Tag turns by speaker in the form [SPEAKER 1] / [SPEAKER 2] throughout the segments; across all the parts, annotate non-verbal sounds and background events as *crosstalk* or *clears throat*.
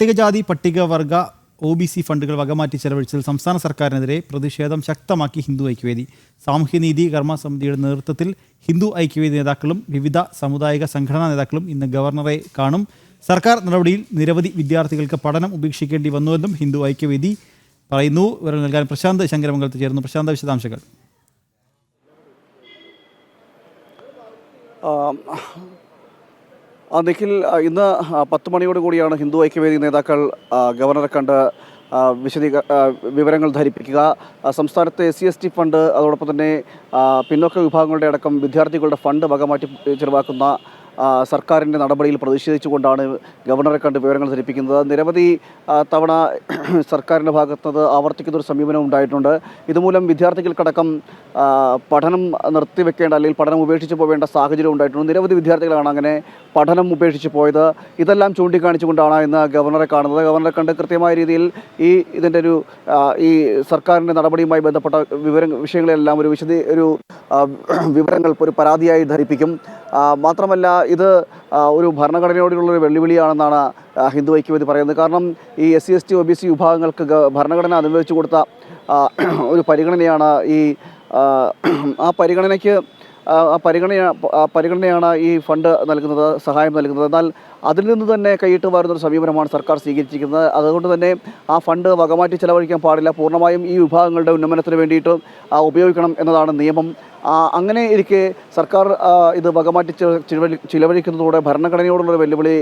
[SPEAKER 1] പട്ടികജാതി പട്ടികവർഗ O B C ഫണ്ടുകൾ വകമാറ്റി ചെലവഴിച്ചതിൽ സംസ്ഥാന സർക്കാരിനെതിരെ പ്രതിഷേധം ശക്തമാക്കി ഹിന്ദു ഐക്യവേദി. സാമൂഹ്യനീതി കർമ്മ സമിതിയുടെ നേതൃത്വത്തിൽ ഹിന്ദു ഐക്യവേദി നേതാക്കളും വിവിധ സമുദായിക സംഘടനാ നേതാക്കളും ഇന്ന് ഗവർണറെ കാണും. സർക്കാർ നടപടിയിൽ നിരവധി വിദ്യാർത്ഥികൾക്ക് പഠനം ഉപേക്ഷിക്കേണ്ടി വന്നുവെന്നും ഹിന്ദു ഐക്യവേദി പറയുന്നു. വിവരങ്ങൾ നൽകാൻ പ്രശാന്ത് ശങ്കരമംഗലത്ത് ചേർന്നു പ്രശാന്ത വിശദാംശങ്ങൾ.
[SPEAKER 2] നിഖിൽ ഇന്ന് പത്ത് മണിയോട് കൂടിയാണ് ഹിന്ദു ഐക്യവേദി നേതാക്കൾ ഗവർണറെ കണ്ട് വിശദീക വിവരങ്ങൾ ധരിപ്പിക്കുക. സംസ്ഥാനത്തെ S C S T fund അതോടൊപ്പം തന്നെ പിന്നോക്ക വിഭാഗങ്ങളുടെ അടക്കം വിദ്യാർത്ഥികളുടെ ഫണ്ട് വകമാറ്റി ചെലവാക്കുന്ന സർക്കാരിന്റെ നടപടിയിൽ പ്രതിഷേധിച്ചുകൊണ്ടാണ് ഗവർണറെ കണ്ട് വിവരങ്ങൾ ധരിപ്പിക്കുന്നത്. നിരവധി തവണ *clears throat* സർക്കാരിന്റെ ഭാഗത്തുനിന്ന് ആവർത്തിക്കുന്ന ഒരു സമീപനം ഉണ്ടായിട്ടുണ്ട്. ഇതുമൂലം വിദ്യാർത്ഥികൾക്കടക്കം പഠനം നിർത്തിവെക്കേണ്ട അല്ലെങ്കിൽ പഠനം ഉപേക്ഷിച്ച് പോവേണ്ട സാഹചര്യം ഉണ്ടായിട്ടുണ്ട്. നിരവധി വിദ്യാർത്ഥികളാണ് അങ്ങനെ പഠനം ഉപേക്ഷിച്ച് പോയത്. ഇതെല്ലാം ചൂണ്ടിക്കാണിച്ചുകൊണ്ടാണ് ഇന്ന് ഗവർണറെ കാണുന്നത്. ഗവർണറെ കണ്ട് കൃത്യമായ രീതിയിൽ ഈ ഇതിന്റെ ഒരു ഈ സർക്കാരിന്റെ നടപടിയുമായി ബന്ധപ്പെട്ട വിവര വിഷയങ്ങളെല്ലാം ഒരു വിശദീ ഒരു *clears throat* വിവരങ്ങൾ ഒരു പരാതിയായി ധരിപ്പിക്കും. മാത്രമല്ല ഇത് ഒരു ഭരണഘടനയോടുള്ളൊരു വെല്ലുവിളിയാണെന്നാണ് ഹിന്ദു ഐക്യവേദി പറയുന്നത്. കാരണം ഈ S C S T O B C വിഭാഗങ്ങൾക്ക് ഭരണഘടന അനുവദിച്ചു കൊടുത്ത ഒരു പരിഗണനയാണ് ഈ ആ, പരിഗണനയ്ക്ക് പരിഗണന പരിഗണനയാണ് ഈ ഫണ്ട് നൽകുന്നത് സഹായം നൽകുന്നത്. എന്നാൽ അതിൽ നിന്ന് തന്നെ കൈയിട്ട് വരുന്ന ഒരു സമീപനമാണ് സർക്കാർ സ്വീകരിച്ചിരിക്കുന്നത്. അതുകൊണ്ട് തന്നെ ആ ഫണ്ട് വകമാറ്റി ചെലവഴിക്കാൻ പാടില്ല. പൂർണമായും ഈ വിഭാഗങ്ങളുടെ ഉന്നമനത്തിന് വേണ്ടിയിട്ട് ഉപയോഗിക്കണം എന്നതാണ് നിയമം. അങ്ങനെ ഇരിക്കെ സർക്കാർ ഇത് വകമാറ്റി ചിലവഴിക്കുന്നതോടെ ഭരണഘടനയോടുള്ളൊരു വെല്ലുവിളി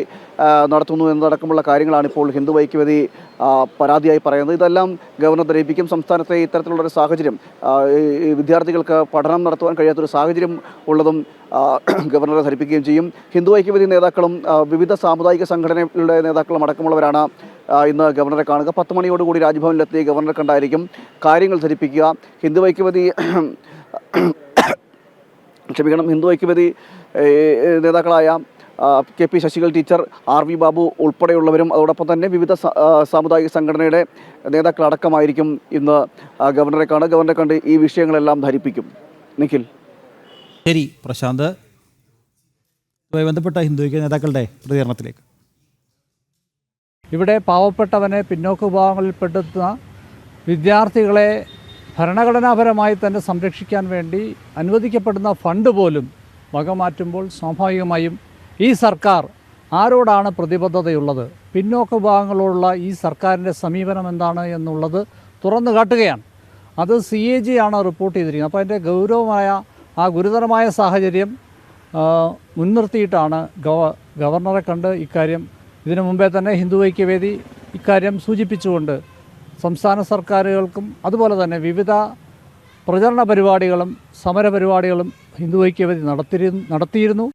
[SPEAKER 2] നടത്തുന്നു എന്നതടക്കമുള്ള കാര്യങ്ങളാണ് ഇപ്പോൾ ഹിന്ദു ഐക്യവേദി പരാതിയായി പറയുന്നത്. ഇതെല്ലാം ഗവർണർ ധരിപ്പിക്കും. സംസ്ഥാനത്തെ ഇത്തരത്തിലുള്ളൊരു സാഹചര്യം വിദ്യാർത്ഥികൾക്ക് പഠനം നടത്തുവാൻ കഴിയാത്തൊരു സാഹചര്യം ഉള്ളതും *clears throat* ഗവർണറെ ധരിപ്പിക്കുകയും ചെയ്യും. ഹിന്ദു ഐക്യവേദി നേതാക്കളും വിവിധ സാമുദായിക സംഘടനകളുടെ നേതാക്കളും അടക്കമുള്ളവരാണ് ഇന്ന് ഗവർണറെ കാണുക. പത്ത് മണിയോടുകൂടി രാജ്ഭവനിലെത്തി ഗവർണറെ കണ്ടായിരിക്കും കാര്യങ്ങൾ ധരിപ്പിക്കുക. ഹിന്ദു ഐക്യവേദി *clears throat* ക്ഷമിക്കണം ഹിന്ദു ഐക്യവേദി നേതാക്കളായ K P Sasikala teacher R V Babu ഉൾപ്പെടെയുള്ളവരും അതോടൊപ്പം തന്നെ വിവിധ സാമുദായിക സംഘടനയുടെ നേതാക്കളടക്കമായിരിക്കും ഇന്ന് ഗവർണറെ കാണുക. ഗവർണറെ കണ്ട് ഈ വിഷയങ്ങളെല്ലാം ധരിപ്പിക്കും. നിഖിൽ.
[SPEAKER 1] ശരി പ്രശാന്ത്. ഇതുമായി ബന്ധപ്പെട്ട ഹിന്ദുക്ക നേതാക്കളുടെ പ്രതികരണത്തിലേക്ക്.
[SPEAKER 3] ഇവിടെ പാവപ്പെട്ടവനെ പിന്നോക്ക വിഭാഗങ്ങളിൽപ്പെടുത്തുന്ന വിദ്യാർത്ഥികളെ ഭരണഘടനാപരമായി തന്നെ സംരക്ഷിക്കാൻ വേണ്ടി അനുവദിക്കപ്പെടുന്ന ഫണ്ട് പോലും വകമാറ്റുമ്പോൾ സ്വാഭാവികമായും ഈ സർക്കാർ ആരോടാണ് പ്രതിബദ്ധതയുള്ളത്? പിന്നോക്ക വിഭാഗങ്ങളോടുള്ള ഈ സർക്കാരിന്റെ സമീപനം എന്താണ് എന്നുള്ളത് തുറന്നു കാട്ടുകയാണ്. അത് സി എ ജി ആണ് റിപ്പോർട്ട് ചെയ്തിരിക്കുന്നത്. അപ്പോൾ അതിന്റെ ഗൗരവമായ ആ ഗുരുതരമായ സാഹചര്യം മുൻനിർത്തിയിട്ടാണ് ഗവ ഗവർണറെ കണ്ട് ഇക്കാര്യം ഇതിനു മുമ്പേ തന്നെ ഹിന്ദു ഐക്യവേദി ഇക്കാര്യം സൂചിപ്പിച്ചുകൊണ്ട് സംസ്ഥാന സർക്കാരുകൾക്കും അതുപോലെ തന്നെ വിവിധ പ്രചരണ പരിപാടികളും സമര പരിപാടികളും ഹിന്ദു ഐക്യവേദി നടത്തിയിരുന്നു നടത്തിയിരുന്നു.